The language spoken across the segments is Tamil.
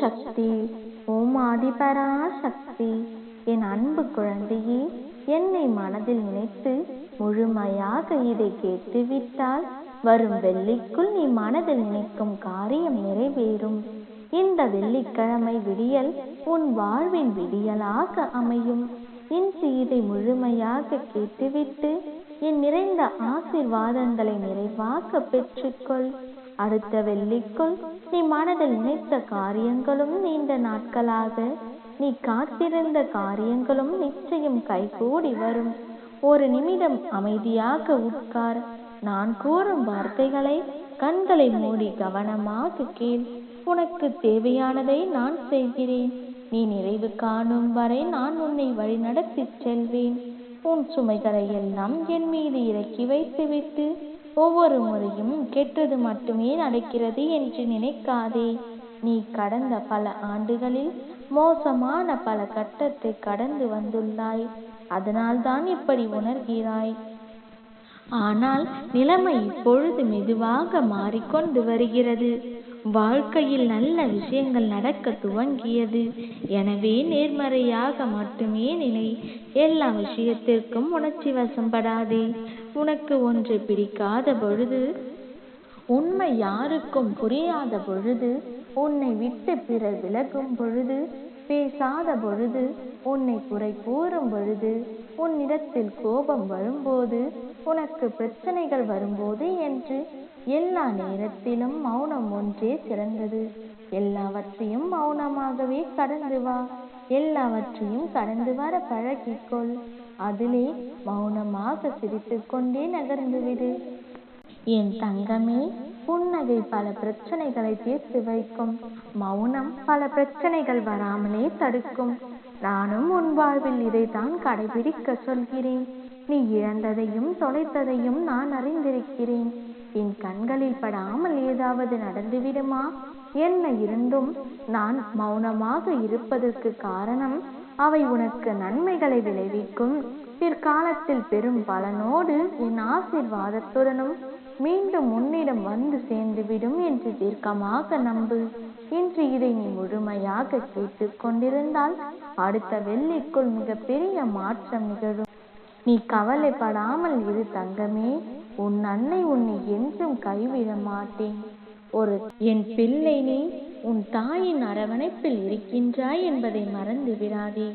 சக்தி. ஓம் ஆதிபரா சக்தி என் அன்பு குழந்தையே என்னை மனதில் நினைத்து முழுமையாக இதை கேட்டுவிட்டால் வரும் வெள்ளிக்குள் நீ மனதில் நினைக்கும் காரியம் நிறைவேறும். இந்த வெள்ளிக்கிழமை விடியல் உன் வாழ்வின் விடியலாக அமையும். இன்று இதை முழுமையாக கேட்டுவிட்டு என் நிறைந்த ஆசிர்வாதங்களை நிறைவாக பெற்றுக்கொள். அடுத்த வெள்ளிக்குள் நீ மனதில் நினைத்த காரியங்களும் நீண்ட நாட்களாக நீ காத்திருந்த காரியங்களும் நிச்சயம் கைகூடி வரும். ஒரு நிமிடம் அமைதியாக உட்கார். நான் கூறும் வார்த்தைகளை கண்களை மூடி கவனமாக கேள். உனக்கு தேவையானதை நான் செய்கிறேன். நீ நிறைவு காணும் வரை நான் உன்னை வழிநடத்திச் செல்வேன். உன் சுமைகளை எல்லாம் என் மீது இறக்கி வைத்துவிட்டு ஒவ்வொரு முறையும் கெட்டது மட்டுமே நடக்கிறது என்று நினைக்காதே. நீ கடந்த பல ஆண்டுகளில் மோசமான பல கட்டத்தை கடந்து வந்துள்ளாய். அதனால்தான் இப்படி உணர்கிறாய். ஆனால் நிலைமை இப்பொழுது மெதுவாக மாறிக்கொண்டு வருகிறது. வாழ்க்கையில் நல்ல விஷயங்கள் நடக்க துவங்கியது. எனவே நேர்மறையாக மட்டுமே நினை எல்லா விஷயத்திற்கும் உணர்ச்சி வசப்படாதே உனக்கு ஒன்று பிடிக்காத பொழுது உண்மை யாருக்கும் புரியாத பொழுது உன்னை விட்டு பிறர் விலகும் பொழுது பேசாத பொழுது உன்னை குறை கூறும் பொழுது உன்னிடத்தில் கோபம் வரும்போது உனக்கு பிரச்சனைகள் வரும்போது என்று எல்லா நேரத்திலும் மௌனம் ஒன்றே சிறந்தது. எல்லாவற்றையும் மௌனமாகவே கடந்து வா. எல்லாவற்றையும் கடந்து வர பழகிக்கொள். அதிலே மௌனமாக சிரித்துக்கொண்டே கொண்டே நகர்ந்துவிடு என் தங்கமே புன்னகை பல பிரச்சனைகளை தீர்த்து வைக்கும். மௌனம் பல பிரச்சனைகள் வராமலே தடுக்கும். நானும் உன் வாழ்வில் இதைத்தான் கடைபிடிக்க சொல்கிறேன். நீ இழந்ததையும் தொலைத்ததையும் நான் அறிந்திருக்கிறேன். என் கண்களில் படாமல் ஏதாவது நடந்துவிடுமா? என்ன இருந்தும் நான் மௌனமாக இருப்பதற்கு காரணம் அவை உனக்கு நன்மைகளை விளைவிக்கும். பிற்காலத்தில் பெரும் பலனோடு என் ஆசிர்வாதத்துடனும் மீண்டும் உன்னிடம் வந்து சேர்ந்துவிடும் என்று தீர்க்கமாக நம்பு. இன்று இதை நீ முழுமையாக கேட்டுக்கொண்டிருந்தால் அடுத்த வெள்ளிக்குள் மிகப்பெரிய மாற்றம் நிகழும். நீ கவலைப்படாமல் இரு தங்கமே. உன் அன்னை உன்னை என்றும் கைவிட மாட்டேன். ஒரு என் பிள்ளை நீ உன் தாயின் அரவணைப்பில் இருக்கின்றாய் என்பதை மறந்து விடாதே.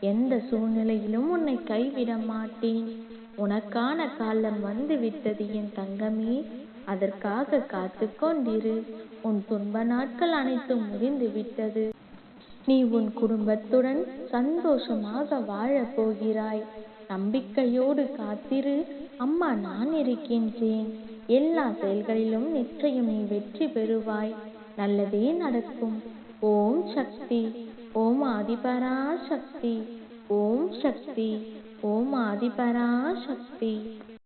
எந்த சூழ்நிலையிலும் உன்னை கைவிட மாட்டேன். உனக்கான காலம் வந்து விட்டது என் தங்கமே. அதற்காக காத்து கொண்டிரு உன் துன்ப நாட்கள் அனைத்தும் முடிந்து விட்டது நீ உன் குடும்பத்துடன் சந்தோஷமாக வாழப் போகிறாய். நம்பிக்கையோடு காத்திரு. அம்மா நான் இருக்கின்றேன். எல்லா செயல்களிலும் நிச்சயம் நீ வெற்றி பெறுவாய். நல்லதே நடக்கும். ஓம் சக்தி. ஓம் ஆதிபரா சக்தி ஓம் சக்தி. ஓம் ஆதிபரா சக்தி